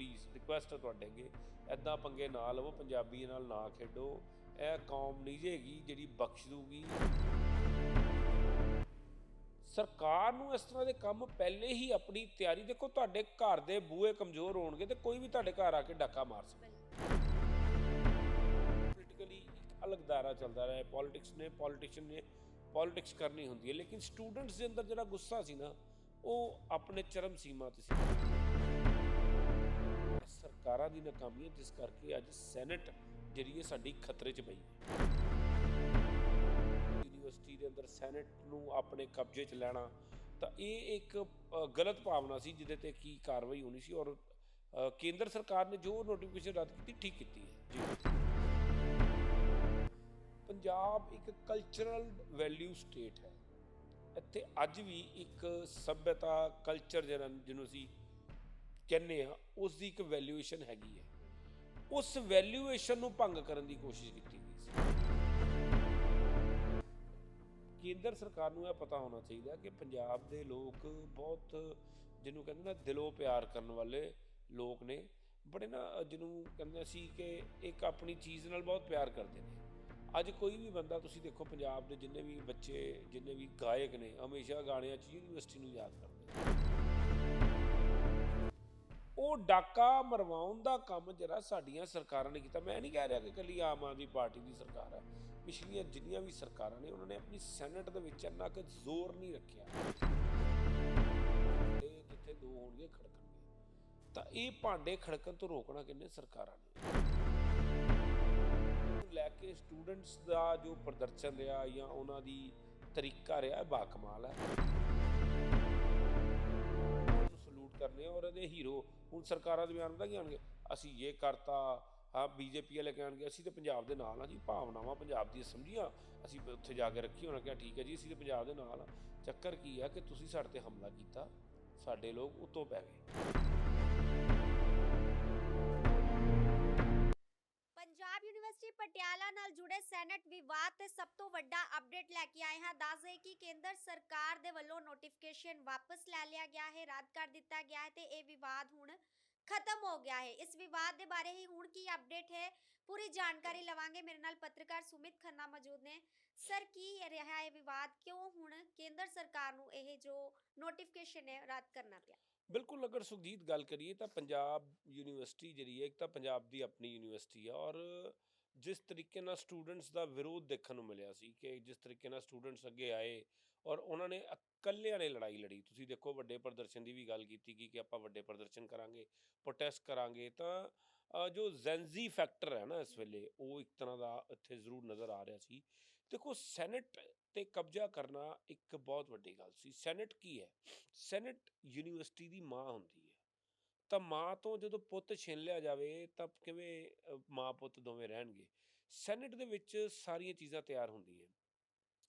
Please request ਹੈ ਤੁਹਾਡੇ ਅੱਗੇ। ਐਦਾਂ ਪੰਗੇ ਨਾ ਲਵੋ ਪੰਜਾਬੀ ਨਾਲ ਨਾ ਖੇਡੋ। ਇਹ ਕੌਮ ਨਹੀਂ ਜੇਗੀ ਜਿਹੜੀ ਬਖਸ਼ ਦੂਗੀ ਸਰਕਾਰ ਨੂੰ ਇਸ ਤਰ੍ਹਾਂ ਦੇ ਕੰਮ ਪਹਿਲੇ ਹੀ ਆਪਣੀ ਤਿਆਰੀ, ਦੇਖੋ ਤੁਹਾਡੇ ਘਰ ਦੇ ਬੂਹੇ ਕਮਜ਼ੋਰ ਹੋਣਗੇ ਤੇ ਕੋਈ ਵੀ ਤੁਹਾਡੇ ਘਰ ਆ ਕੇ ਡਾਕਾ ਮਾਰ ਸਕਦਾ। ਪੋਲੀਟੀਕਲੀ ਇੱਕ ਅਲੱਗ ਦਾਇਰਾ ਚੱਲਦਾ ਰਿਹਾ ਪੋਲਿਟਿਕਸ ਨੇ ਪੋਲੀਟੀਸ਼ੀਅਨ ਨੇ ਪੋਲਿਟਿਕਸ ਕਰਨੀ ਹੁੰਦੀ ਹੈ। ਲੇਕਿਨ ਸਟੂਡੈਂਟਸ ਦੇ ਅੰਦਰ ਜਿਹੜਾ ਗੁੱਸਾ ਸੀ ਨਾ, ਉਹ ਆਪਣੇ ਚਰਮ ਸੀਮਾ ਤੇ ਸੀ। ਸਰਕਾਰਾਂ ਦੀ ਨਾਕਾਮੀ ਹੈ, ਜਿਸ ਕਰਕੇ ਅੱਜ ਸੈਨੇਟ ਜਿਹੜੀ ਹੈ ਸਾਡੀ ਖਤਰੇ 'ਚ ਪਈ ਹੈ। ਯੂਨੀਵਰਸਿਟੀ ਦੇ ਅੰਦਰ ਸੈਨੇਟ ਨੂੰ ਆਪਣੇ ਕਬਜ਼ੇ 'ਚ ਲੈਣਾ, ਤਾਂ ਇਹ ਇੱਕ ਗਲਤ ਭਾਵਨਾ ਸੀ, ਜਿਹਦੇ ਤੇ ਕੀ ਕਾਰਵਾਈ ਹੋਣੀ ਸੀ, ਔਰ ਕੇਂਦਰ ਸਰਕਾਰ ਨੇ ਜੋ ਨੋਟੀਫਿਕੇਸ਼ਨ ਰੱਦ ਕੀਤੀ, ਠੀਕ ਕੀਤੀ ਹੈ। ਜੀ। ਪੰਜਾਬ ਇੱਕ ਕਲਚਰਲ ਵੈਲਿਊ ਸਟੇਟ ਹੈ। ਇੱਥੇ ਅੱਜ ਵੀ ਇੱਕ ਸਭਿਅਤਾ ਕਲਚਰ ਜਿਹੜਾ ਜਿਹਨੂੰ ਅਸੀਂ ਕਹਿੰਦੇ ਆ ਉਸ ਦੀ ਇੱਕ ਵੈਲਿਊਏਸ਼ਨ ਹੈਗੀ ਹੈ। ਉਸ ਵੈਲਿਊਏਸ਼ਨ ਨੂੰ ਭੰਗ ਕਰਨ ਦੀ ਕੋਸ਼ਿਸ਼ ਕੀਤੀ ਗਈ ਸੀ। ਕੇਂਦਰ ਸਰਕਾਰ ਨੂੰ ਇਹ ਪਤਾ ਹੋਣਾ ਚਾਹੀਦਾ ਕਿ ਪੰਜਾਬ ਦੇ ਲੋਕ ਬਹੁਤ, ਜਿਹਨੂੰ ਕਹਿੰਦੇ ਨਾ, ਦਿਲੋਂ ਪਿਆਰ ਕਰਨ ਵਾਲੇ ਲੋਕ ਨੇ। ਬੜੇ ਨਾ, ਜਿਹਨੂੰ ਕਹਿੰਦੇ ਸੀ ਕਿ ਇੱਕ ਆਪਣੀ ਚੀਜ਼ ਨਾਲ ਬਹੁਤ ਪਿਆਰ ਕਰਦੇ ਨੇ। ਅੱਜ ਕੋਈ ਵੀ ਬੰਦਾ, ਤੁਸੀਂ ਦੇਖੋ ਪੰਜਾਬ ਦੇ ਜਿੰਨੇ ਵੀ ਬੱਚੇ, ਜਿੰਨੇ ਵੀ ਗਾਇਕ ਨੇ, ਹਮੇਸ਼ਾ ਗਾਣਿਆਂ 'ਚ ਯੂਨੀਵਰਸਿਟੀ ਨੂੰ ਯਾਦ ਕਰਦੇ ਨੇ। ਉਹ ਡਾਕਾ ਮਰਵਾਉਣ ਦਾ ਕੰਮ ਜਿਹੜਾ ਸਾਡੀਆਂ ਸਰਕਾਰਾਂ ਨੇ ਕੀਤਾ। ਮੈਂ ਨਹੀਂ ਕਹਿ ਰਿਹਾ ਕਿ ਕੱਲੀ ਆਮ ਆਦਮੀ ਪਾਰਟੀ ਦੀ ਸਰਕਾਰ ਹੈ। ਪਿਛਲੀਆਂ ਜਿੰਨੀਆਂ ਵੀ ਸਰਕਾਰਾਂ ਨੇ, ਉਹਨਾਂ ਨੇ ਆਪਣੀ ਸੈਨੇਟ ਦੇ ਵਿੱਚ ਇੰਨਾ ਕੁ ਜ਼ੋਰ ਨਹੀਂ ਰੱਖਿਆ। ਇਹ ਜਿੱਥੇ ਦੋ ਹੋਣਗੇ, ਖੜਕਣਗੇ। ਤਾਂ ਇਹ ਭਾਂਡੇ ਖੜਕਣ ਤੋਂ ਰੋਕਣਾ ਕਿੰਨੇ ਸਰਕਾਰਾਂ ਨੇ? ਲੈ ਕੇ ਸਟੂਡੈਂਟਸ ਦਾ ਜੋ ਪ੍ਰਦਰਸ਼ਨ ਰਿਹਾ ਜਾਂ ਉਹਨਾਂ ਦੀ ਤਰੀਕਾ ਰਿਹਾ ਬਾਕਮਾਲ ਹੈ। ਉਹਨੂੰ ਸਲੂਟ ਕਰਨੇ ਆ ਔਰ ਇਹਦੇ ਹੀਰੋ ਹੁਣ ਸਰਕਾਰਾਂ ਦੇ ਬਿਆਨ ਪਤਾ ਕੀ ਆਣਗੇ, ਅਸੀਂ ਇਹ ਕਰਤਾ, ਹਾਂ, ਬੀਜੇਪੀ ਵਾਲੇ ਕਹਿਣਗੇ, ਅਸੀਂ ਤਾਂ ਪੰਜਾਬ ਦੇ ਨਾਲ ਆ ਜੀ, ਭਾਵਨਾਵਾਂ ਪੰਜਾਬ ਦੀ ਸਮਝੀਆਂ, ਅਸੀਂ ਉੱਥੇ ਜਾ ਕੇ ਰੱਖੀ, ਉਹਨਾਂ ਕਿਹਾ ਠੀਕ ਹੈ ਜੀ, ਅਸੀਂ ਤਾਂ ਪੰਜਾਬ ਦੇ ਨਾਲ ਆ। ਚੱਕਰ ਕੀ ਆ ਕਿ ਤੁਸੀਂ ਸਾਡੇ ਤੇ ਹਮਲਾ ਕੀਤਾ, ਸਾਡੇ ਲੋਕ ਉੱਤੋਂ ਪੈ ਗਏ। ਪੰਜਾਬ ਯੂਨੀਵਰਸਿਟੀ ਪਟਿਆਲਾ ਨਾਲ ਜੁੜੇ ਸੈਨੇਟ ਵਿਵਾਦ ਤੇ ਸਭ ਤੋਂ ਵੱਡਾ ਅਪਡੇਟ ਲੈ ਕੇ ਆਏ ਹਾਂ। ਦੱਸ ਦੇਈਏ ਕਿ ਕੇਂਦਰ ਸਰਕਾਰ ਦੇ ਵੱਲੋਂ ਨੋਟੀਫਿਕੇਸ਼ਨ ਵਾਪਸ ਲੈ ਲਿਆ ਗਿਆ ਹੈ, ਰੱਦ ਕਰ ਦਿੱਤਾ ਗਿਆ ਹੈ ਤੇ ਇਹ ਵਿਵਾਦ ਹੁਣ ਖਤਮ ਹੋ ਗਿਆ ਹੈ। ਇਸ ਵਿਵਾਦ ਦੇ ਬਾਰੇ ਹੀ ਹੁਣ ਕੀ ਅਪਡੇਟ ਹੈ? ਪੂਰੀ ਜਾਣਕਾਰੀ ਲਵਾਂਗੇ। ਮੇਰੇ ਨਾਲ ਪੱਤਰਕਾਰ ਸੁਮਿਤ ਖੰਨਾ ਮੌਜੂਦ ਨੇ। ਸਰ ਕੀ ਰਿਹਾ ਇਹ ਵਿਵਾਦ? ਕਿਉਂ ਹੁਣ ਕੇਂਦਰ ਸਰਕਾਰ ਨੂੰ ਇਹ ਜੋ ਨੋਟੀਫਿਕੇਸ਼ਨ ਹੈ, ਰੱਦ ਕਰਨਾ ਪਿਆ? ਬਿਲਕੁਲ, ਅਗਰ ਸੁਖਜੀਤ ਗੱਲ ਕਰੀਏ ਤਾਂ ਪੰਜਾਬ ਯੂਨੀਵਰਸਿਟੀ ਜਿਹੜੀ ਹੈ, ਇੱਕ ਤਾਂ ਪੰਜਾਬ ਦੀ ਆਪਣੀ ਯੂਨੀਵਰਸਿਟੀ ਆ ਔਰ ਜਿਸ ਤਰੀਕੇ ਨਾਲ ਸਟੂਡੈਂਟਸ ਦਾ ਵਿਰੋਧ ਦੇਖਣ ਨੂੰ ਮਿਲਿਆ ਸੀ ਕਿ ਜਿਸ ਤਰੀਕੇ ਨਾਲ ਸਟੂਡੈਂਟਸ ਅੱਗੇ ਆਏ ਔਰ ਉਹਨਾਂ ਨੇ ਇਕੱਲਿਆਂ ਨੇ ਲੜਾਈ ਲੜੀ। ਤੁਸੀਂ ਦੇਖੋ ਵੱਡੇ ਪ੍ਰਦਰਸ਼ਨ ਦੀ ਵੀ ਗੱਲ ਕੀਤੀ ਕਿ ਕਿ ਆਪਾਂ ਵੱਡੇ ਪ੍ਰਦਰਸ਼ਨ ਕਰਾਂਗੇ ਪ੍ਰੋਟੈਸਟ ਕਰਾਂਗੇ, ਤਾਂ ਜੋ ਜ਼ੈਂਜ਼ੀ ਫੈਕਟਰ ਹੈ ਨਾ ਇਸ ਵੇਲੇ, ਉਹ ਇੱਕ ਤਰ੍ਹਾਂ ਦਾ ਇੱਥੇ ਜ਼ਰੂਰ ਨਜ਼ਰ ਆ ਰਿਹਾ ਸੀ। ਦੇਖੋ ਸੈਨੇਟ ਤੇ ਕਬਜ਼ਾ ਕਰਨਾ ਇੱਕ ਬਹੁਤ ਵੱਡੀ ਗੱਲ ਸੀ। ਸੈਨੇਟ ਕੀ ਹੈ? ਸੈਨੇਟ ਯੂਨੀਵਰਸਿਟੀ ਦੀ ਮਾਂ ਹੁੰਦੀ ਹੈ। ਤਾਂ ਮਾਂ ਤੋਂ ਜਦੋਂ ਪੁੱਤ ਛਿਨ ਲਿਆ ਜਾਵੇ, ਤਾਂ ਕਿਵੇਂ ਮਾਂ ਪੁੱਤ ਦੋਵੇਂ ਰਹਿਣਗੇ? ਸੈਨੇਟ ਦੇ ਵਿੱਚ ਸਾਰੀਆਂ ਚੀਜ਼ਾਂ ਤਿਆਰ ਹੁੰਦੀਆਂ।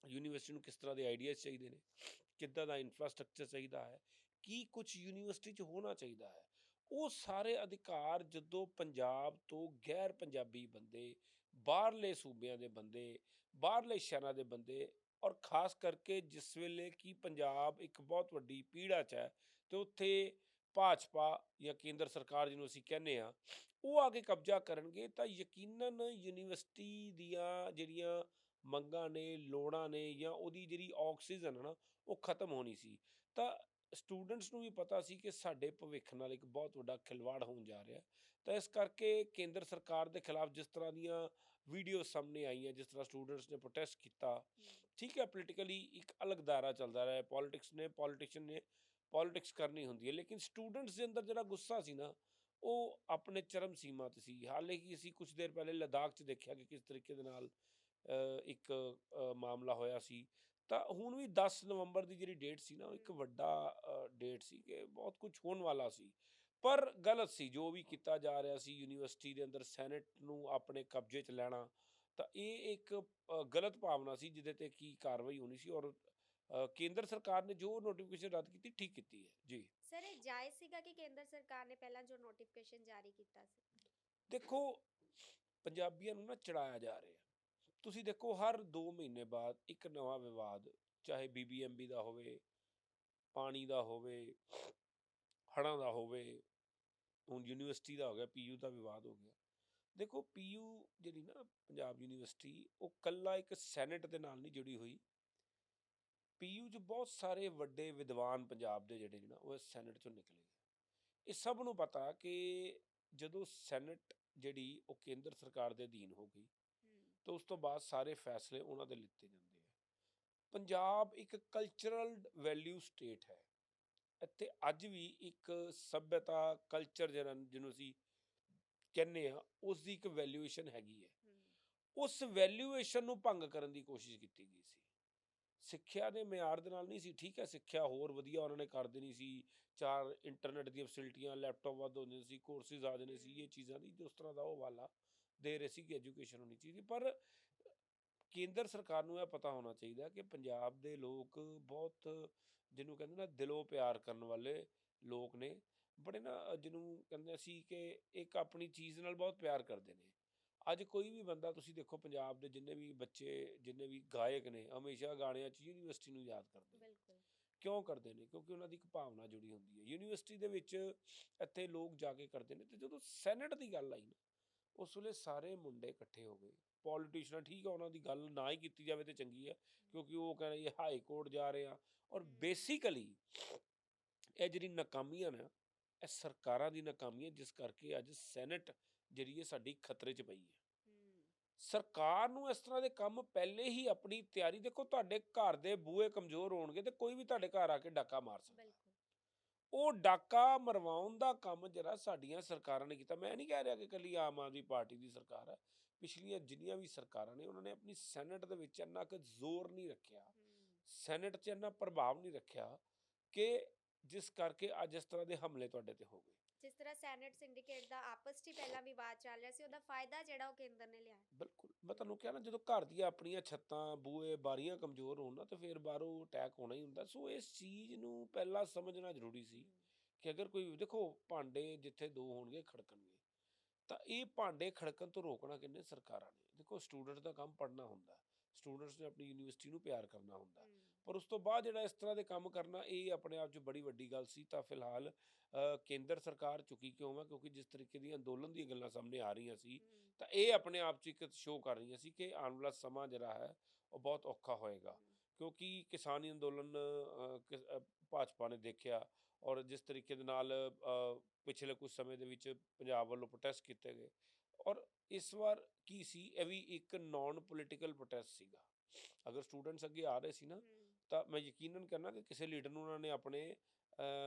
ਯੂਨੀਵਰਸਿਟੀ ਨੂੰ ਕਿਸ ਤਰ੍ਹਾਂ ਦੇ ਆਈਡੀਆਜ਼ ਚਾਹੀਦੇ ਨੇ? ਕਿੱਦਾਂ ਦਾ ਇਨਫਰਾਸਟ੍ਰਕਚਰ ਚਾਹੀਦਾ ਹੈ? ਕੀ ਕੁਝ ਯੂਨੀਵਰਸਿਟੀ 'ਚ ਹੋਣਾ ਚਾਹੀਦਾ ਹੈ? ਉਹ ਸਾਰੇ ਅਧਿਕਾਰ ਜਦੋਂ ਪੰਜਾਬ ਤੋਂ ਗੈਰ ਪੰਜਾਬੀ ਬੰਦੇ, ਬਾਹਰਲੇ ਸੂਬਿਆਂ ਦੇ ਬੰਦੇ, ਬਾਹਰਲੇ ਸ਼ਹਿਰਾਂ ਦੇ ਬੰਦੇ ਔਰ ਖਾਸ ਕਰਕੇ ਜਿਸ ਵੇਲੇ ਕਿ ਪੰਜਾਬ ਇੱਕ ਬਹੁਤ ਵੱਡੀ ਪੀੜਾ 'ਚ ਹੈ ਤੇ ਉੱਥੇ ਭਾਜਪਾ ਜਾਂ ਕੇਂਦਰ ਸਰਕਾਰ ਜਿਹਨੂੰ ਅਸੀਂ ਕਹਿੰਦੇ ਆ ਉਹ ਆ ਕੇ ਕਬਜ਼ਾ ਕਰਨਗੇ ਤਾਂ ਯਕੀਨਨ ਯੂਨੀਵਰਸਿਟੀ ਦੀਆਂ ਜਿਹੜੀਆਂ ਮੰਗਾਂ ਨੇ, ਲੋੜਾਂ ਨੇ ਜਾਂ ਉਹਦੀ ਜਿਹੜੀ ਆਕਸੀਜਨ ਹੈ ਨਾ, ਉਹ ਖਤਮ ਹੋਣੀ ਸੀ। ਤਾਂ ਸਟੂਡੈਂਟਸ ਨੂੰ ਵੀ ਪਤਾ ਸੀ ਕਿ ਸਾਡੇ ਭਵਿੱਖ ਨਾਲ ਇੱਕ ਬਹੁਤ ਵੱਡਾ ਖਿਲਵਾੜ ਹੋਣ ਜਾ ਰਿਹਾ। ਤਾਂ ਇਸ ਕਰਕੇ ਕੇਂਦਰ ਸਰਕਾਰ ਦੇ ਖਿਲਾਫ ਜਿਸ ਤਰ੍ਹਾਂ ਦੀਆਂ ਵੀਡੀਓ ਸਾਹਮਣੇ ਆਈਆਂ, ਜਿਸ ਤਰ੍ਹਾਂ ਸਟੂਡੈਂਟਸ ਨੇ ਪ੍ਰੋਟੈਸਟ ਕੀਤਾ, ਠੀਕ ਹੈ ਪੋਲੀਟੀਕਲੀ ਇੱਕ ਅਲੱਗ ਦਾਇਰਾ ਚੱਲਦਾ ਰਿਹਾ। ਪੋਲਿਟਿਕਸ ਨੇ ਪੋਲੀਟੀਸ਼ੀਅਨ ਨੇ ਪੋਲਿਟਿਕਸ ਕਰਨੀ ਹੁੰਦੀ ਹੈ। ਲੇਕਿਨ ਸਟੂਡੈਂਟਸ ਦੇ ਅੰਦਰ ਜਿਹੜਾ ਗੁੱਸਾ ਸੀ ਨਾ, ਉਹ ਆਪਣੇ ਚਰਮ ਸੀਮਾ ਤੇ ਸੀ। ਹਾਲੇ ਕਿ ਅਸੀਂ ਕੁਝ ਦੇਰ ਪਹਿਲੇ ਲਦਾਖ 'ਚ ਦੇਖਿਆ ਕਿ ਕਿਸ ਤਰੀਕੇ ਦੇ ਨਾਲ ਇੱਕ ਮਾਮਲਾ ਹੋਇਆ ਸੀ। ਤਾਂ ਹੁਣ ਵੀ 10 ਨਵੰਬਰ ਦੀ ਜਿਹੜੀ ਡੇਟ ਸੀ ਨਾ ਉਹ ਇੱਕ ਵੱਡਾ ਡੇਟ ਸੀ ਕਿ ਬਹੁਤ ਕੁਝ ਹੋਣ ਵਾਲਾ ਸੀ। ਪਰ ਗਲਤ ਸੀ ਜੋ ਵੀ ਕੀਤਾ ਜਾ ਰਿਹਾ ਸੀ ਯੂਨੀਵਰਸਿਟੀ ਦੇ ਅੰਦਰ ਸੈਨੇਟ ਨੂੰ ਆਪਣੇ ਕਬਜ਼ੇ 'ਚ ਲੈਣਾ ਤਾਂ ਇਹ ਇੱਕ ਗਲਤ ਭਾਵਨਾ ਸੀ ਜਿਹਦੇ ਤੇ ਕੀ ਕਾਰਵਾਈ ਹੋਣੀ ਸੀ ਔਰ ਕੇਂਦਰ ਸਰਕਾਰ ਨੇ ਜੋ ਨੋਟੀਫਿਕੇਸ਼ਨ ਰੱਦ ਕੀਤੀ ਠੀਕ ਕੀਤੀ ਹੈ। ਜੀ। ਸਰ ਇਹ ਜਾਇਜ਼ ਸੀਗਾ ਕਿ ਕੇਂਦਰ ਸਰਕਾਰ ਨੇ ਪਹਿਲਾਂ ਜੋ ਨੋਟੀਫਿਕੇਸ਼ਨ ਜਾਰੀ ਕੀਤਾ ਸੀ? ਦੇਖੋ ਪੰਜਾਬੀਆਂ ਨੂੰ ਨਾ ਚੜਾਇਆ ਜਾ ਰਿਹਾ। ਤੁਸੀਂ ਦੇਖੋ ਹਰ 2 ਮਹੀਨੇ ਬਾਅਦ ਇੱਕ ਨਵਾਂ ਵਿਵਾਦ, ਚਾਹੇ ਬੀਬੀਐਮਬੀ ਦਾ ਹੋਵੇ, ਪਾਣੀ ਦਾ ਹੋਵੇ, ਹੜ੍ਹਾਂ ਦਾ ਹੋਵੇ, ਹੁਣ ਯੂਨੀਵਰਸਿਟੀ ਦਾ ਹੋ ਗਿਆ ਪੀਯੂ ਦਾ ਵਿਵਾਦ ਹੋ ਗਿਆ। ਦੇਖੋ ਪੀਯੂ ਜਿਹੜੀ ਨਾ ਪੰਜਾਬ ਯੂਨੀਵਰਸਿਟੀ, ਉਹ ਕੱਲਾ ਇੱਕ ਸੈਨੇਟ ਦੇ ਨਾਲ ਨਹੀਂ ਜੁੜੀ ਹੋਈ। ਪੀਯੂ 'ਚ ਬਹੁਤ ਸਾਰੇ ਵੱਡੇ ਵਿਦਵਾਨ ਪੰਜਾਬ ਦੇ ਜਿਹੜੇ ਨਾ ਉਹ ਸੈਨੇਟ 'ਚੋਂ ਨਿਕਲੇ ਇਹ ਸਭ ਨੂੰ ਪਤਾ ਕਿ ਜਦੋਂ ਸੈਨੇਟ ਜਿਹੜੀ ਉਹ ਕੇਂਦਰ ਸਰਕਾਰ ਦੇ ਅਧੀਨ ਹੋ ਗਈ ਤਾਂ ਉਸ ਤੋਂ ਬਾਅਦ ਸਾਰੇ ਫੈਸਲੇ ਉਹਨਾਂ ਦੇ ਲਿੱਤੇ ਜਾਂਦੇ ਆ। ਪੰਜਾਬ ਇੱਕ ਕਲਚਰਲ ਵੈਲਿਊ ਸਟੇਟ ਹੈ। ਇੱਥੇ ਅੱਜ ਵੀ ਇੱਕ ਸਭਿਅਤਾ ਕਲਚਰ ਜਿਹਨੂੰ ਅਸੀਂ ਕਹਿੰਦੇ ਆ ਉਸ ਦੀ ਇੱਕ ਵੈਲਿਊਏਸ਼ਨ ਹੈਗੀ ਹੈ। ਉਸ ਵੈਲਿਊਏਸ਼ਨ ਨੂੰ ਭੰਗ ਕਰਨ ਦੀ ਕੋਸ਼ਿਸ਼ ਕੀਤੀ ਗਈ ਸੀ। ਸਿੱਖਿਆ ਦੇ ਮਿਆਰ ਦੇ ਨਾਲ ਨਹੀਂ ਸੀ ਠੀਕ ਹੈ ਸਿੱਖਿਆ ਹੋਰ ਵਧੀਆ ਉਹਨਾਂ ਨੇ ਕਰ ਦੇਣੀ ਸੀ। ਚਾਰ ਇੰਟਰਨੈਟ ਦੀਆਂ ਫੈਸਿਲਿਟੀਆਂ ਲੈਪਟਾਪ ਵੱਧ ਹੁੰਦੇ ਸੀ ਕੋਰਸਿਸ ਆ ਜਾਣੇ ਸੀ ਇਹ ਚੀਜ਼ਾਂ ਦੀ ਉਸ ਤਰ੍ਹਾਂ ਦਾ ਉਹ ਵਾਲਾ। ਦੇ ਰਹੇ ਸੀ ਕਿ ਐਜੂਕੇਸ਼ਨ ਹੋਣੀ ਚਾਹੀਦੀ ਪਰ ਕੇਂਦਰ ਸਰਕਾਰ ਨੂੰ ਇਹ ਪਤਾ ਹੋਣਾ ਚਾਹੀਦਾ ਕਿ ਪੰਜਾਬ ਦੇ ਲੋਕ ਬਹੁਤ ਜਿਹਨੂੰ ਕਹਿੰਦੇ ਨਾ ਦਿਲੋਂ ਪਿਆਰ ਕਰਨ ਵਾਲੇ ਲੋਕ ਨੇ ਬੜੇ ਨਾ ਜਿਹਨੂੰ ਕਹਿੰਦੇ ਅਸੀਂ ਕਿ ਇੱਕ ਆਪਣੀ ਚੀਜ਼ ਨਾਲ ਬਹੁਤ ਪਿਆਰ ਕਰਦੇ ਨੇ। ਅੱਜ ਕੋਈ ਵੀ ਬੰਦਾ ਤੁਸੀਂ ਦੇਖੋ ਪੰਜਾਬ ਦੇ ਜਿੰਨੇ ਵੀ ਬੱਚੇ ਜਿੰਨੇ ਵੀ ਗਾਇਕ ਨੇ ਹਮੇਸ਼ਾ ਗਾਣਿਆਂ 'ਚ ਯੂਨੀਵਰਸਿਟੀ ਨੂੰ ਯਾਦ ਕਰਦੇ ਨੇ। ਬਿਲਕੁਲ। ਕਿਉਂ ਕਰਦੇ ਨੇ? ਕਿਉਂਕਿ ਉਹਨਾਂ ਦੀ ਇੱਕ ਭਾਵਨਾ ਜੁੜੀ ਹੁੰਦੀ ਹੈ। ਯੂਨੀਵਰਸਿਟੀ ਦੇ ਵਿੱਚ ਇੱਥੇ ਲੋਕ ਜਾ ਕੇ ਕਰਦੇ ਨੇ ਤੇ ਜਦੋਂ ਸੈਨੇਟ ਦੀ ਗੱਲ ਆਈ ਨਾ ਉਸ ਵੇਲੇ ਸਾਰੇ ਮੁੰਡੇ ਇਕੱਠੇ ਹੋ ਗਏ। ਪੋਲੀਟੀਸ਼ੀਅਨ ਠੀਕ ਆ ਉਹਨਾਂ ਦੀ ਗੱਲ ਨਾ ਹੀ ਕੀਤੀ ਜਾਵੇ ਤੇ ਚੰਗੀ ਹੈ ਕਿਉਂਕਿ ਉਹ ਕਹਿੰਦੇ ਇਹ ਹਾਈ ਕੋਰਟ ਜਾ ਰਹੇ ਆ। ਔਰ। ਬੇਸਿਕਲੀ ਇਹ ਜਿਹੜੀ ਨਾਕਾਮੀਆਂ ਨੇ ਇਹ ਸਰਕਾਰਾਂ ਦੀ ਨਾਕਾਮੀ ਹੈ ਜਿਸ ਕਰਕੇ ਅੱਜ ਸੈਨੇਟ ਜਿਹੜੀ ਹੈ ਸਾਡੀ ਖਤਰੇ 'ਚ ਪਈ ਹੈ। ਸਰਕਾਰ ਨੂੰ ਇਸ ਤਰ੍ਹਾਂ ਦੇ ਕੰਮ ਪਹਿਲੇ ਹੀ ਆਪਣੀ ਤਿਆਰੀ ਦੇਖੋ ਤੁਹਾਡੇ ਘਰ ਦੇ ਬੂਹੇ ਕਮਜ਼ੋਰ ਹੋਣਗੇ ਤੇ ਕੋਈ ਵੀ ਤੁਹਾਡੇ ਘਰ ਆ ਕੇ ਡਾਕਾ ਮਾਰ ਸਕਦਾ। ਉਹ ਡਾਕਾ ਮਰਵਾਉਣ ਦਾ ਕੰਮ ਜਿਹੜਾ ਸਾਡੀਆਂ ਸਰਕਾਰਾਂ ਨੇ ਕੀਤਾ। ਮੈਂ ਨਹੀਂ ਕਹਿ ਰਿਹਾ ਕਿ ਕੱਲੀ ਆਮ ਆਦਮੀ ਪਾਰਟੀ ਦੀ ਸਰਕਾਰ ਹੈ। ਪਿਛਲੀਆਂ ਜਿੰਨੀਆਂ ਵੀ ਸਰਕਾਰਾਂ ਨੇ ਉਹਨਾਂ ਨੇ ਆਪਣੀ ਸੈਨੇਟ ਦੇ ਵਿੱਚ ਇੰਨਾ ਕੁ ਜ਼ੋਰ ਨਹੀਂ ਰੱਖਿਆ ਸੈਨੇਟ 'ਚ ਇੰਨਾ ਪ੍ਰਭਾਵ ਨਹੀਂ ਰੱਖਿਆ ਕਿ ਜਿਸ ਕਰਕੇ ਅੱਜ ਇਸ ਤਰ੍ਹਾਂ ਦੇ ਹਮਲੇ ਤੁਹਾਡੇ ਤੇ ਹੋ ਗਏ। ਜਿਸ ਤਰ੍ਹਾਂ ਸੈਨੇਟ ਸਿੰਡੀਕੇਟ ਦਾ ਆਪਸ 'ਚ ਹੀ ਪਹਿਲਾਂ ਵਿਵਾਦ ਚੱਲ ਰਿਹਾ ਸੀ, ਉਹਦਾ ਫਾਇਦਾ ਜਿਹੜਾ ਉਹ ਕੇਂਦਰ ਨੇ ਲਿਆ। ਬਿਲਕੁਲ। ਮੈਂ ਤੁਹਾਨੂੰ ਕਿਹਾ ਨਾ, ਜਦੋਂ ਘਰ ਦੀਆਂ ਆਪਣੀਆਂ ਛੱਤਾਂ, ਬੂਹੇ, ਬਾਰੀਆਂ ਕਮਜ਼ੋਰ ਹੋਣ ਨਾ, ਤੇ ਫਿਰ ਬਾਹਰੋਂ ਅਟੈਕ ਹੋਣਾ ਹੀ ਹੁੰਦਾ। ਸੋ ਇਸ ਚੀਜ਼ ਨੂੰ ਪਹਿਲਾਂ ਸਮਝਣਾ ਜ਼ਰੂਰੀ ਸੀ ਕਿ ਅਗਰ ਕੋਈ, ਦੇਖੋ ਭਾਂਡੇ ਜਿੱਥੇ ਦੋ ਹੋਣਗੇ, ਖੜਕਣਗੇ। ਤਾਂ ਇਹ ਭਾਂਡੇ ਖੜਕਣ ਤੋਂ ਰੋਕਣਾ ਕਿੰਨੇ ਸਰਕਾਰਾਂ ਨੇ? ਦੇਖੋ ਸਟੂਡੈਂਟ ਦਾ ਕੰਮ ਪੜ੍ਹਨਾ ਹੁੰਦਾ। ਸਟੂਡੈਂਟਸ ਨੇ ਆਪਣੀ ਯੂਨੀਵਰਸਿਟੀ ਨੂੰ ਪਿਆਰ ਕਰਨਾ ਹੁੰਦਾ। ਪਰ ਉਸ ਤੋਂ ਬਾਅਦ ਜਿਹੜਾ ਇਸ ਤਰ੍ਹਾਂ ਦੇ ਕੰਮ ਕਰਨਾ ਇਹ ਆਪਣੇ ਆਪ 'ਚ ਬੜੀ ਵੱਡੀ ਗੱਲ ਸੀ। ਤਾਂ ਫਿਲਹਾਲ ਕੇਂਦਰ ਸਰਕਾਰ ਚੁੱਕੀ ਕਿਉਂ ਹੈ ਕਿਉਂਕਿ ਜਿਸ ਤਰੀਕੇ ਦੀ ਅੰਦੋਲਨ ਦੀਆਂ ਗੱਲਾਂ ਸਾਹਮਣੇ ਆ ਰਹੀਆਂ ਸੀ ਤਾਂ ਇਹ ਆਪਣੇ ਆਪ 'ਚ ਇੱਕ ਸ਼ੋਅ ਕਰ ਰਹੀਆਂ ਸੀ ਕਿ ਆਉਣ ਵਾਲਾ ਸਮਾਂ ਜਿਹੜਾ ਹੈ ਉਹ ਬਹੁਤ ਔਖਾ ਹੋਏਗਾ। ਕਿਉਂਕਿ ਕਿਸਾਨੀ ਅੰਦੋਲਨ ਭਾਜਪਾ ਨੇ ਦੇਖਿਆ ਔਰ ਜਿਸ ਤਰੀਕੇ ਦੇ ਨਾਲ ਪਿਛਲੇ ਕੁਝ ਸਮੇਂ ਦੇ ਵਿੱਚ ਪੰਜਾਬ ਵੱਲੋਂ ਪ੍ਰੋਟੈਸਟ ਕੀਤੇ ਗਏ। ਔਰ ਇਸ ਵਾਰ ਕੀ ਸੀ? ਇਹ ਵੀ ਇੱਕ ਨਾਨ ਪੋਲੀਟੀਕਲ ਪ੍ਰੋਟੈਸਟ ਸੀਗਾ। ਅਗਰ ਸਟੂਡੈਂਟਸ ਅੱਗੇ ਆ ਰਹੇ ਸੀ ਨਾ ਤਾਂ ਮੈਂ ਯਕੀਨਨ ਕਰਨਾ ਕਿ ਕਿਸੇ ਲੀਡਰ ਨੂੰ ਉਹਨਾਂ ਨੇ ਆਪਣੇ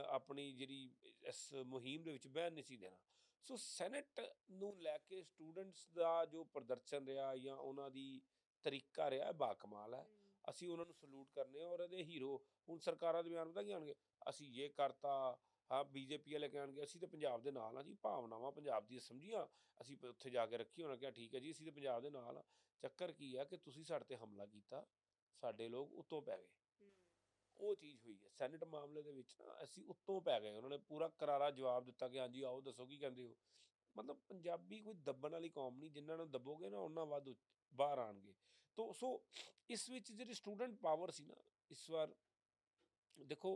ਆਪਣੀ ਜਿਹੜੀ ਇਸ ਮੁਹਿੰਮ ਦੇ ਵਿੱਚ ਬਹਿਣ ਨਹੀਂ ਸੀ ਦੇਣਾ। ਸੋ ਸੈਨੇਟ ਨੂੰ ਲੈ ਕੇ ਸਟੂਡੈਂਟਸ ਦਾ ਜੋ ਪ੍ਰਦਰਸ਼ਨ ਰਿਹਾ ਜਾਂ ਉਹਨਾਂ ਦੀ ਤਰੀਕਾ ਰਿਹਾ ਬਾਕਮਾਲ ਹੈ। ਅਸੀਂ ਉਹਨਾਂ ਨੂੰ ਸਲੂਟ ਕਰਨੇ ਆ ਔਰ ਇਹਦੇ ਹੀਰੋ ਹੁਣ ਸਰਕਾਰਾਂ ਦੇ ਬਿਆਨ ਪਤਾ ਕੀ ਆਣਗੇ ਅਸੀਂ ਇਹ ਕਰਤਾ ਹਾਂ ਬੀਜੇਪੀ ਵਾਲੇ ਕਹਿਣਗੇ ਅਸੀਂ ਤੇ ਪੰਜਾਬ ਦੇ ਨਾਲ ਆ ਜੀ ਭਾਵਨਾਵਾਂ ਪੰਜਾਬ ਦੀ ਸਮਝੀਆਂ। ਅਸੀਂ ਉੱਥੇ ਜਾ ਕੇ ਰੱਖੀ ਉਹਨਾਂ ਕਿਹਾ ਠੀਕ ਹੈ ਜੀ ਅਸੀਂ ਤੇ ਪੰਜਾਬ ਦੇ ਨਾਲ ਆ। ਚੱਕਰ ਕੀ ਆ ਕਿ ਤੁਸੀਂ ਸਾਡੇ ਤੇ ਹਮਲਾ ਕੀਤਾ ਸਾਡੇ ਲੋਕ ਉੱਤੋਂ ਪੈ ਗਏ। ਉਹ ਚੀਜ਼ ਹੋਈ ਹੈ। ਸੈਨੇਟ ਮਾਮਲੇ ਦੇ ਵਿੱਚ ਨਾ ਅਸੀਂ ਉੱਤੋਂ ਪੈ ਗਏ। ਉਹਨਾਂ ਨੇ ਪੂਰਾ ਕਰਾਰਾ ਜਵਾਬ ਦਿੱਤਾ ਕਿ ਹਾਂਜੀ ਆਓ ਦੱਸੋ ਕੀ ਕਹਿੰਦੇ ਹੋ? ਮਤਲਬ ਪੰਜਾਬੀ ਕੋਈ ਦੱਬਣ ਵਾਲੀ ਕੌਮ ਨਹੀਂ। ਜਿਨ੍ਹਾਂ ਨੂੰ ਦੱਬੋਗੇ ਨਾ ਉਹਨਾਂ ਵੱਧ ਬਾਹਰ ਆਣਗੇ ਤੋ ਸੋ ਇਸ ਵਿੱਚ ਜਿਹੜੀ ਸਟੂਡੈਂਟ ਪਾਵਰ ਸੀ ਨਾ ਇਸ ਵਾਰ ਦੇਖੋ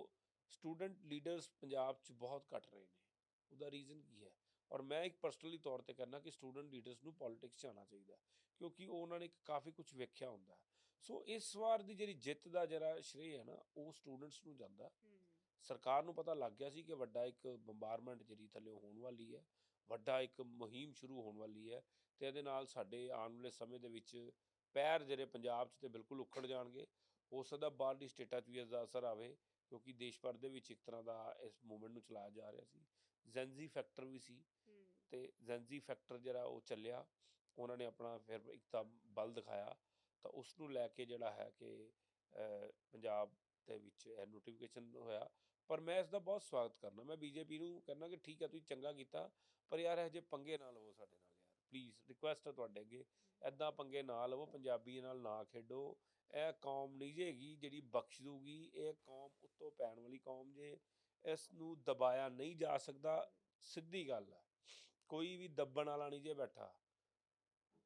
ਸਟੂਡੈਂਟ ਲੀਡਰਸ ਪੰਜਾਬ 'ਚ ਬਹੁਤ ਘਟ ਰਹੇ ਨੇ। ਉਹਦਾ ਰੀਜ਼ਨ ਕੀ ਹੈ? ਔਰ ਮੈਂ ਇੱਕ ਪਰਸਨਲੀ ਤੌਰ ਤੇ ਕਰਨਾ ਕਿ ਸਟੂਡੈਂਟ ਲੀਡਰਸ ਨੂੰ ਪੋਲਿਟਿਕਸ 'ਚ ਆਉਣਾ ਚਾਹੀਦਾ ਕਿਉਂਕਿ ਉਹ ਉਹਨਾਂ ਨੇ ਕਾਫੀ ਕੁਝ ਵੇਖਿਆ ਹੁੰਦਾ। ਸੋ ਇਸ ਵਾਰ ਦੀ ਜਿਹੜੀ ਜਿੱਤ ਦਾ ਜਿਹੜਾ ਸ਼੍ਰੇ ਹੈ ਨਾ ਉਹ ਸਟੂਡੈਂਟਸ ਨੂੰ ਜਾਂਦਾ। ਸਰਕਾਰ ਨੂੰ ਪਤਾ ਲੱਗ ਗਿਆ ਸੀ ਕਿ ਵੱਡਾ ਇੱਕ ਬੰਬਾਰਮੈਂਟ ਜਿਹੜੀ ਥੱਲੇ ਹੋਣ ਵਾਲੀ ਹੈ ਵੱਡਾ ਇੱਕ ਮੁਹਿੰਮ ਸ਼ੁਰੂ ਹੋਣ ਵਾਲੀ ਹੈ ਤੇ ਇਹਦੇ ਨਾਲ ਸਾਡੇ ਆਉਣ ਵਾਲੇ ਸਮੇਂ ਦੇ ਵਿੱਚ ਪੈਰ ਜਿਹੜੇ ਪੰਜਾਬ 'ਚ ਤੇ ਬਿਲਕੁਲ ਉਖੜ ਜਾਣਗੇ। ਹੋ ਸਕਦਾ ਬਾਹਰਲੀ ਸਟੇਟਾਂ 'ਚ ਵੀ ਇਸਦਾ ਅਸਰ ਆਵੇ। ਕਿਉਂਕਿ ਦੇਸ਼ ਭਰ ਦੇ ਵਿੱਚ ਇੱਕ ਤਰ੍ਹਾਂ ਦਾ ਇਸ ਮੂਵਮੈਂਟ ਨੂੰ ਚਲਾਇਆ ਜਾ ਰਿਹਾ ਸੀ। ਜ਼ੈਂਜ਼ੀ ਫੈਕਟਰ ਵੀ ਸੀ ਤੇ ਜ਼ੈਂਜ਼ੀ ਫੈਕਟਰ ਜਿਹੜਾ ਉਹ ਚੱਲਿਆ ਉਹਨਾਂ ਨੇ ਆਪਣਾ ਫਿਰ ਇੱਕ ਤਾਂ ਬਲ ਦਿਖਾਇਆ ਤਾਂ ਉਸ ਨੂੰ ਲੈ ਕੇ ਜਿਹੜਾ ਹੈ ਕਿ ਪੰਜਾਬ ਦੇ ਵਿੱਚ ਇਹ ਨੋਟੀਫਿਕੇਸ਼ਨ ਹੋਇਆ। ਪਰ ਮੈਂ ਇਸ ਦਾ ਬਹੁਤ ਸਵਾਗਤ ਕਰਨਾ ਮੈਂ ਬੀਜੇਪੀ ਨੂੰ ਕਹਿੰਦਾ ਕਿ ਠੀਕ ਹੈ ਤੁਸੀਂ ਚੰਗਾ ਕੀਤਾ ਪਰ ਯਾਰ ਇਹ ਜੇ ਪੰਗੇ ਨਾ ਲਵੋ ਸਾਡੇ ਨਾਲ ਯਾਰ ਪਲੀਜ਼ ਰਿਕੁਐਸਟ ਹੈ ਤੁਹਾਡੇ ਅੱਗੇ ਐਦਾਂ ਪੰਗੇ ਨਾ ਲਵੋ ਪੰਜਾਬੀ ਨਾਲ ਨਾ ਖੇਡੋ ਇਹ ਕੌਮ ਨਹੀਂ ਜੇਗੀ ਜਿਹੜੀ ਬਖਸ਼ ਦੂਗੀ ਇਹ ਕੌਮ ਉੱਤੋਂ ਪੈਣ ਵਾਲੀ ਕੌਮ ਜੇ ਇਸ ਨੂੰ ਦਬਾਇਆ ਨਹੀਂ ਜਾ ਸਕਦਾ, ਸਿੱਧੀ ਗੱਲ ਹੈ। ਕੋਈ ਵੀ ਦੱਬਣ ਵਾਲਾ ਨਹੀਂ ਜੇ ਬੈਠਾ।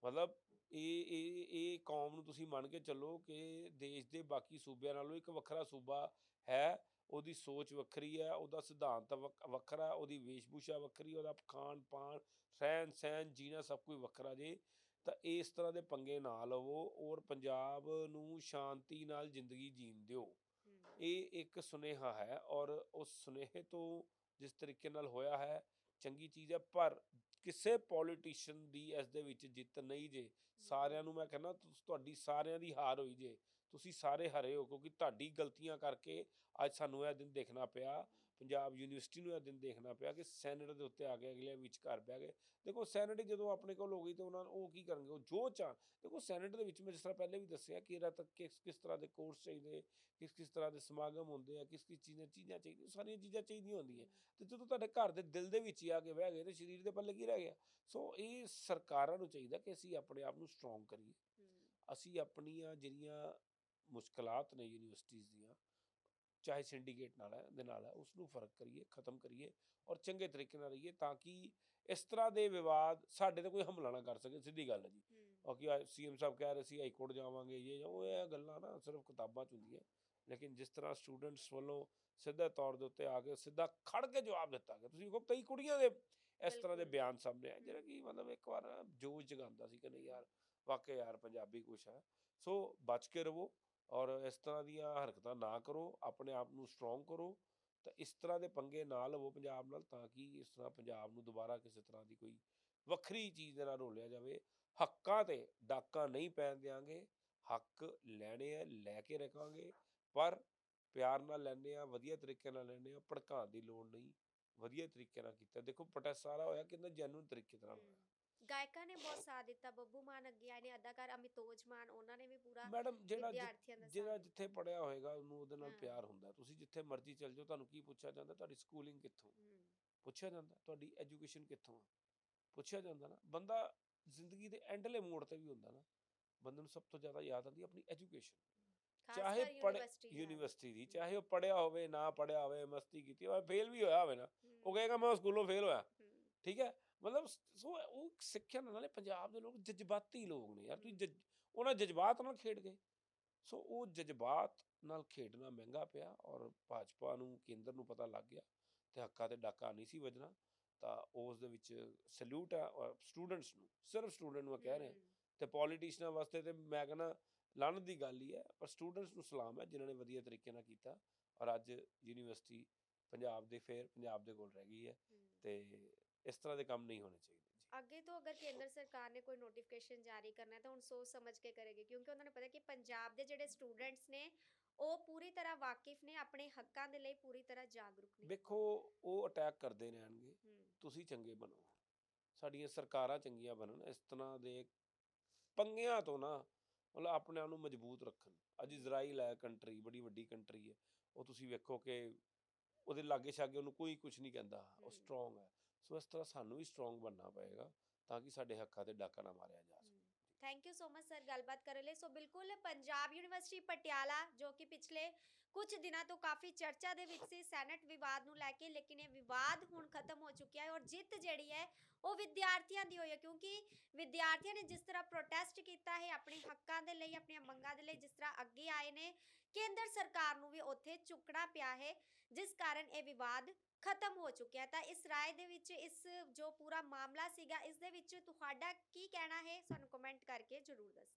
ਮਤਲਬ ਇਹ ਇਹ ਇਹ ਕੌਮ ਨੂੰ ਤੁਸੀਂ ਮੰਨ ਕੇ ਚੱਲੋ ਕਿ ਦੇਸ਼ ਦੇ ਬਾਕੀ ਸੂਬਿਆਂ ਨਾਲੋਂ ਇੱਕ ਵੱਖਰਾ ਸੂਬਾ ਹੈ, ਉਹਦੀ ਸੋਚ ਵੱਖਰੀ ਹੈ, ਉਹਦਾ ਸਿਧਾਂਤ ਵੱਖ- ਵੱਖਰਾ, ਉਹਦੀ ਵੇਸ਼ਭੂਸ਼ਾ ਵੱਖਰੀ, ਉਹਦਾ ਖਾਣ ਪਾਣ ਰਹਿਣ ਸਹਿਣ ਜੀਣਾ ਸਭ ਕੁਝ ਵੱਖਰਾ ਜੇ। ਤਾਂ ਇਸ ਤਰ੍ਹਾਂ ਦੇ ਪੰਗੇ ਨਾ ਲਵੋ ਔਰ ਪੰਜਾਬ ਨੂੰ ਸ਼ਾਂਤੀ ਨਾਲ ਜ਼ਿੰਦਗੀ ਜੀਣ ਦਿਓ। ਇਹ ਇੱਕ ਸੁਨੇਹਾ ਹੈ ਔਰ ਉਸ ਸੁਨੇਹੇ ਤੋਂ ਜਿਸ ਤਰੀਕੇ ਨਾਲ ਹੋਇਆ ਹੈ ਚੰਗੀ ਚੀਜ਼ ਹੈ ਪਰ ਕਿਸੇ ਪੋਲੀਟੀਸ਼ੀਅਨ ਦੀ ਇਸ ਦੇ ਵਿੱਚ ਜਿੱਤ ਨਹੀਂ ਜੇ। ਸਾਰਿਆਂ ਨੂੰ ਮੈਂ ਕਹਿੰਦਾ ਤੁਹਾਡੀ ਸਾਰਿਆਂ ਦੀ ਹਾਰ ਹੋਈ ਜੇ। ਤੁਸੀਂ ਸਾਰੇ ਹਰੇ ਹੋ ਕਿਉਂਕਿ ਤੁਹਾਡੀ ਗਲਤੀਆਂ ਕਰਕੇ ਅੱਜ ਸਾਨੂੰ ਇਹ ਦਿਨ ਦੇਖਣਾ ਪਿਆ। ਪੰਜਾਬ ਯੂਨੀਵਰਸਿਟੀ ਨੂੰ ਇਹ ਦਿਨ ਦੇਖਣਾ ਪਿਆ ਕਿ ਸੈਨੇਟ ਦੇ ਉੱਤੇ ਆ ਗਏ ਅਗਲੇ ਵਿਚਕਾਰ ਬਹਿ ਗਏ। ਦੇਖੋ ਸੈਨੇਟ ਜਦੋਂ ਆਪਣੇ ਕੋਲ ਹੋ ਗਈ ਤੇ ਉਹਨਾਂ ਨੂੰ ਉਹ ਕੀ ਕਰਨਗੇ? ਉਹ ਜੋ ਚਾਹ ਦੇਖੋ ਸੈਨੇਟ ਦੇ ਵਿੱਚ ਮੈਂ ਜਿਸ ਤਰ੍ਹਾਂ ਪਹਿਲੇ ਵੀ ਦੱਸਿਆ ਕਿ ਇਹਦਾ ਤੱਕ ਕਿਸ ਕਿਸ ਤਰ੍ਹਾਂ ਦੇ ਕੋਰਸ ਚਾਹੀਦੇ ਕਿਸ ਕਿਸ ਤਰ੍ਹਾਂ ਦੇ ਸਮਾਗਮ ਹੁੰਦੇ ਆ ਕਿਸ ਕਿਸ ਚੀਜ਼ਾਂ ਚੀਜ਼ਾਂ ਚਾਹੀਦੀਆਂ ਸਾਰੀਆਂ ਚੀਜ਼ਾਂ ਚਾਹੀਦੀਆਂ ਹੁੰਦੀਆਂ। ਤੇ ਜਦੋਂ ਤੁਹਾਡੇ ਘਰ ਦੇ ਦਿਲ ਦੇ ਵਿੱਚ ਹੀ ਆ ਕੇ ਬਹਿ ਗਏ ਤੇ ਸਰੀਰ ਦੇ ਪੱਲੇ ਕੀ ਰਹਿ ਗਿਆ? ਸੋ ਇਹ ਸਰਕਾਰਾਂ ਨੂੰ ਚਾਹੀਦਾ ਕਿ ਅਸੀਂ ਆਪਣੇ ਆਪ ਨੂੰ ਸਟਰੋਂਗ ਕਰੀਏ। ਅਸੀਂ ਆਪਣੀਆਂ ਜਿਹੜੀਆਂ ਮੁਸ਼ਕਲਾਤ ਨੇ ਯੂਨੀਵਰਸਿਟੀਜ਼ ਦੀਆਂ ਚਾਹੇ ਸਿੰਡੀਕੇਟ ਨਾਲ ਹੈ ਦੇ ਨਾਲ ਹੈ ਉਸ ਨੂੰ ਫ਼ਰਕ ਕਰੀਏ ਖਤਮ ਕਰੀਏ ਔਰ ਚੰਗੇ ਤਰੀਕੇ ਨਾਲ ਰਹੀਏ ਤਾਂ ਕਿ ਇਸ ਤਰ੍ਹਾਂ ਦੇ ਵਿਵਾਦ ਸਾਡੇ ਤੇ ਕੋਈ ਹਮਲਾ ਨਾ ਕਰ ਸਕੇ ਸਿੱਧੀ ਗੱਲ ਹੈ ਜੀ। ਉਹ ਕਿ ਸੀਐਮ ਸਾਹਿਬ ਕਹਿ ਰਹੇ ਸੀ ਹਾਈ ਕੋਰਟ ਜਾਵਾਂਗੇ ਇਹ ਉਹ ਇਹ ਗੱਲਾਂ ਨਾ ਸਿਰਫ ਕਿਤਾਬਾਂ 'ਚ ਹੁੰਦੀਆਂ। ਲੇਕਿਨ ਜਿਸ ਤਰ੍ਹਾਂ ਸਟੂਡੈਂਟਸ ਵੱਲੋਂ ਸਿੱਧੇ ਤੌਰ ਦੇ ਉੱਤੇ ਆ ਕੇ ਸਿੱਧਾ ਖੜ ਕੇ ਜਵਾਬ ਦਿੱਤਾ ਗਿਆ ਤੁਸੀਂ ਵੇਖੋ ਕਈ ਕੁੜੀਆਂ ਦੇ ਇਸ ਤਰ੍ਹਾਂ ਦੇ। ਬਿਆਨ ਸਾਹਮਣੇ ਆਏ ਜਿਹੜਾ ਕਿ ਮਤਲਬ ਇੱਕ ਵਾਰ ਜੋਸ਼ ਜਗਾਉਂਦਾ ਸੀ ਕਿ ਨਹੀਂ ਯਾਰ ਵਾਕਿਆ ਯਾਰ ਪੰਜਾਬੀ ਕੁਛ ਹੈ। ਸੋ ਬਚ ਕੇ ਰਹੋ ਔਰ ਇਸ ਤਰ੍ਹਾਂ ਦੀਆਂ ਹਰਕਤਾਂ ਨਾ ਕਰੋ ਆਪਣੇ ਆਪ ਨੂੰ ਸਟਰੋਂਗ ਕਰੋ ਤਾਂ ਇਸ ਤਰ੍ਹਾਂ ਦੇ ਪੰਗੇ ਨਾ ਲਵੋ ਪੰਜਾਬ ਨਾਲ ਤਾਂ ਕਿ ਇਸ ਤਰ੍ਹਾਂ ਪੰਜਾਬ ਨੂੰ ਦੁਬਾਰਾ ਕਿਸੇ ਤਰ੍ਹਾਂ ਦੀ ਕੋਈ ਵੱਖਰੀ ਚੀਜ਼ ਦੇ ਨਾਲ ਰੋਲਿਆ ਜਾਵੇ। ਹੱਕਾਂ ਤੇ ਡਾਕਾ ਨਹੀਂ ਪੈਣ ਦਿਆਂਗੇ ਹੱਕ ਲੈਣੇ ਆ ਲੈ ਕੇ ਰੱਖਾਂਗੇ ਪਰ ਪਿਆਰ ਨਾਲ ਲੈਣੇ ਆ ਵਧੀਆ ਤਰੀਕੇ ਨਾਲ ਲੈਣੇ ਆ ਭੜਕਾਉਣ ਦੀ ਲੋੜ ਨਹੀਂ ਵਧੀਆ ਤਰੀਕੇ ਨਾਲ ਕੀਤਾ। ਦੇਖੋ ਪ੍ਰੋਟੈਸਟ ਸਾਰਾ ਹੋਇਆ ਕਿੰਨਾ ਜੈਨੂਇਨ ਤਰੀਕੇ ਨਾਲ ਹੋਇਆ। ਗਾਇਕਾਂ ਨੇ ਬਹੁਤ ਸਾਥ ਦਿੱਤਾ ਬੱਬੂ ਮਾਨ ਅੱਗੇ ਆਏ ਨੇ ਅਦਾਕਾਰ ਅਮਿਤੋਜ ਮਾਨ ਉਹਨਾਂ ਨੇ ਵੀ ਪੂਰਾ ਮੈਡਮ ਜਿਹੜਾ ਜਿ- ਵਿਦਿਆਰਥੀਆਂ ਦਾ ਜਿਹੜਾ ਸਾਥ ਜਿੱਥੇ ਪੜਿਆ ਹੋਏਗਾ ਉਹਨੂੰ ਉਹਦੇ ਨਾਲ ਹਾਂ। ਪਿਆਰ ਹੁੰਦਾ। ਤੁਸੀਂ ਜਿੱਥੇ ਮਰਜ਼ੀ ਚਲ ਜਾਓ ਤੁਹਾਨੂੰ ਕੀ ਪੁੱਛਿਆ ਜਾਂਦਾ? ਤੁਹਾਡੀ ਸਕੂਲਿੰਗ ਕਿੱਥੋਂ? ਹਮ, ਪੁੱਛਿਆ ਜਾਂਦਾ ਤੁਹਾਡੀ ਐਜੂਕੇਸ਼ਨ ਕਿੱਥੋਂ ਆ? ਪੁੱਛਿਆ ਜਾਂਦਾ ਨਾ। ਬੰਦਾ ਜ਼ਿੰਦਗੀ ਦੇ ਐਂਡਲੇ ਮੋੜ ਤੇ ਵੀ ਹੁੰਦਾ ਨਾ। ਬੰਦੇ ਨੂੰ ਸਭ ਤੋਂ ਜ਼ਿਆਦਾ ਯਾਦ ਆਉਂਦੀ ਆਪਣੀ ਐਜੂਕੇਸ਼ਨ ਖਾਸ ਚਾਹੇ ਕਰ ਪੜ੍ਹ- ਯੂਨੀਵਰਸਿਟੀ ਦੀ ਚਾਹੇ ਉਹ ਪੜਿਆ ਹੋਵੇ ਨਾ ਪੜਿਆ ਹੋਵੇ ਮਸਤੀ ਕੀਤੀ ਹੋਵੇ ਫੇਲ ਵੀ ਹੋਇਆ ਹੋਵੇ ਨਾ। ਉਹ ਕਹੇਗਾ ਮੈਂ ਸਕੂਲੋਂ ਫੇਲ ਹੋਇਆ। ਠੀਕ ਹੈ? ਮਤਲਬ ਸ- ਉਹ ਸਿੱਖਿਆ ਨਾਲ ਨਾਲੇ ਪੰਜਾਬ ਦੇ ਲੋਕ ਜਜ਼ਬਾਤੀ ਲੋਕ ਨੇ ਯਾਰ ਤੁਸੀਂ ਜਜ਼- ਉਹਨਾਂ ਜਜ਼ਬਾਤ ਨਾਲ ਖੇਡ ਗਏ। ਸੋ ਉਹ ਜਜ਼ਬਾਤ ਨਾਲ ਖੇਡਣਾ ਮਹਿੰਗਾ ਪਿਆ ਔਰ ਭਾਜਪਾ ਨੂੰ ਕੇਂਦਰ ਨੂੰ ਪਤਾ ਲੱਗ ਗਿਆ ਤੇ ਹੱਕਾਂ ਤੇ ਡਾਕਾ ਨਹੀਂ ਸੀ ਵੱਜਣਾ। ਤਾਂ ਉਸ ਦੇ ਵਿੱਚ ਸਲੂਟ ਆ ਸਟੂਡੈਂਟਸ ਨੂੰ ਸਿਰਫ ਸਟੂਡੈਂਟ ਨੂੰ ਮੈਂ ਕਹਿ ਰਿਹਾ ਤੇ ਪੋਲੀਟੀਸ਼ੀਅਨਾਂ ਵਾਸਤੇ ਤੇ ਮੈਂ ਕਹਿੰਦਾ ਲਾਹਨਤ ਦੀ ਗੱਲ ਹੀ ਹੈ ਪਰ ਸਟੂਡੈਂਟਸ ਨੂੰ ਸਲਾਮ ਹੈ ਜਿਨ੍ਹਾਂ ਨੇ ਵਧੀਆ ਤਰੀਕੇ ਨਾਲ ਕੀਤਾ ਔਰ ਅੱਜ ਯੂਨੀਵਰਸਿਟੀ ਪੰਜਾਬ ਦੇ ਫੇਰ ਪੰਜਾਬ ਦੇ ਕੋਲ ਰਹਿ ਗਈ ਹੈ। ਤੇ ਇਸ ਤਰ੍ਹਾਂ ਦੇ ਕੰਮ ਨਹੀਂ ਹੋਣੇ ਚਾਹੀਦੇ ਜੀ। ਅੱਗੇ ਤੋਂ ਅਗਰ ਕੇਂਦਰ ਸਰਕਾਰ ਨੇ ਕੋਈ ਨੋਟੀਫਿਕੇਸ਼ਨ ਜਾਰੀ ਕਰਨਾ ਹੈ ਤਾਂ ਹੁਣ ਸੋਚ ਸਮਝ ਕੇ ਕਰੇਗੀ ਕਿਉਂਕਿ ਉਹਨਾਂ ਨੂੰ ਪਤਾ ਕਿ ਪੰਜਾਬ ਦੇ ਜਿਹੜੇ ਸਟੂਡੈਂਟਸ ਨੇ ਉਹ ਪੂਰੀ ਤਰ੍ਹਾਂ ਵਾਕਿਫ ਨੇ ਆਪਣੇ ਹੱਕਾਂ ਦੇ ਲਈ ਪੂਰੀ ਤਰ੍ਹਾਂ ਜਾਗਰੂਕ ਨੇ। ਵੇਖੋ ਉਹ ਅਟੈਕ ਕਰਦੇ ਰਹਿਣਗੇ ਤੁਸੀਂ ਚੰਗੇ ਬਣੋ। ਸਾਡੀਆਂ ਸਰਕਾਰਾਂ ਚੰਗੀਆਂ ਬਣਨ ਇਸ ਤਰ੍ਹਾਂ ਦੇ ਪੰਗਿਆਂ ਤੋਂ ਨਾ ਮਤਲਬ ਆਪਣੇ ਆਪ ਨੂੰ ਮਜ਼ਬੂਤ ਰੱਖਣ। ਅੱਜ ਇਜ਼ਰਾਈਲ ਹੈ ਕੰਟਰੀ ਬੜੀ ਵੱਡੀ ਕੰਟਰੀ ਹੈ। ਉਹ ਤੁਸੀਂ ਵੇਖੋ ਕਿ ਉਹਦੇ ਲਾਗੇ ਛਾਗੇ ਉਹਨੂੰ ਕੋਈ ਕੁਝ ਨਹੀਂ ਕਹਿੰਦਾ ਉਹ। ਸਟਰੋਂਗ ਹੈ। ਸੋ ਇਸ ਤਰ੍ਹਾਂ ਸਾਨੂੰ ਵੀ ਸਟਰੋਂਗ ਬਣਨਾ ਪਏਗਾ ਤਾਂ ਕਿ ਸਾਡੇ ਹੱਕਾਂ ਤੇ ਡਾਕਾ ਨਾ ਮਾਰਿਆ ਜਾ ਸਕੇ। Thank you so much sir ਗੱਲਬਾਤ ਕਰਨ ਲਈ। ਸੋ ਬਿਲਕੁਲ ਪੰਜਾਬ ਯੂਨੀਵਰਸਿਟੀ ਪਟਿਆਲਾ, ਜੋ ਕਿ ਪਿਛਲੇ ਕੁਝ ਦਿਨਾਂ ਤੋਂ ਕਾਫੀ ਚਰਚਾ ਦੇ ਵਿੱਚ ਸੀ, ਸੈਨੇਟ ਵਿਵਾਦ ਨੂੰ ਲੈ ਕੇ, ਲੇਕਿਨ ਇਹ ਵਿਵਾਦ ਹੁਣ ਖਤਮ ਹੋ ਚੁੱਕਿਆ ਹੈ ਔਰ ਜਿੱਤ ਜਿਹੜੀ ਹੈ, ਉਹ ਵਿਦਿਆਰਥੀਆਂ ਦੀ ਹੋਈ ਹੈ, ਕਿਉਂਕਿ ਵਿਦਿਆਰਥੀਆਂ ਨੇ ਜਿਸ ਤਰ੍ਹਾਂ ਪ੍ਰੋਟੈਸਟ ਕੀਤਾ ਹੈ, ਆਪਣੇ ਹੱਕਾਂ ਦੇ ਲਈ, ਆਪਣੀਆਂ ਮੰਗਾਂ ਦੇ ਲਈ, ਜਿਸ ਤਰ੍ਹਾਂ ਅੱਗੇ ਆਏ ਨੇ ਕੇਂਦਰ ਸਰਕਾਰ ਨੂੰ ਵੀ ਉੱਥੇ ਝੁਕਣਾ ਪਿਆ ਹੈ, ਜਿਸ ਕਾਰਨ ਇਹ ਵਿਵਾਦ ਖਤਮ ਹੋ ਚੁੱਕਿਆ ਤਾਂ ਇਸ ਰਾਏ ਦੇ ਵਿੱਚ, ਇਸ ਜੋ ਪੂਰਾ ਮਾਮਲਾ ਸੀਗਾ, ਇਸ ਦੇ ਵਿੱਚ ਤੁਹਾਡਾ ਕੀ ਕਹਿਣਾ ਹੈ? ਸਾਨੂੰ ਕਮੈਂਟ ਕਰਕੇ ਜ਼ਰੂਰ ਦੱਸਣਾ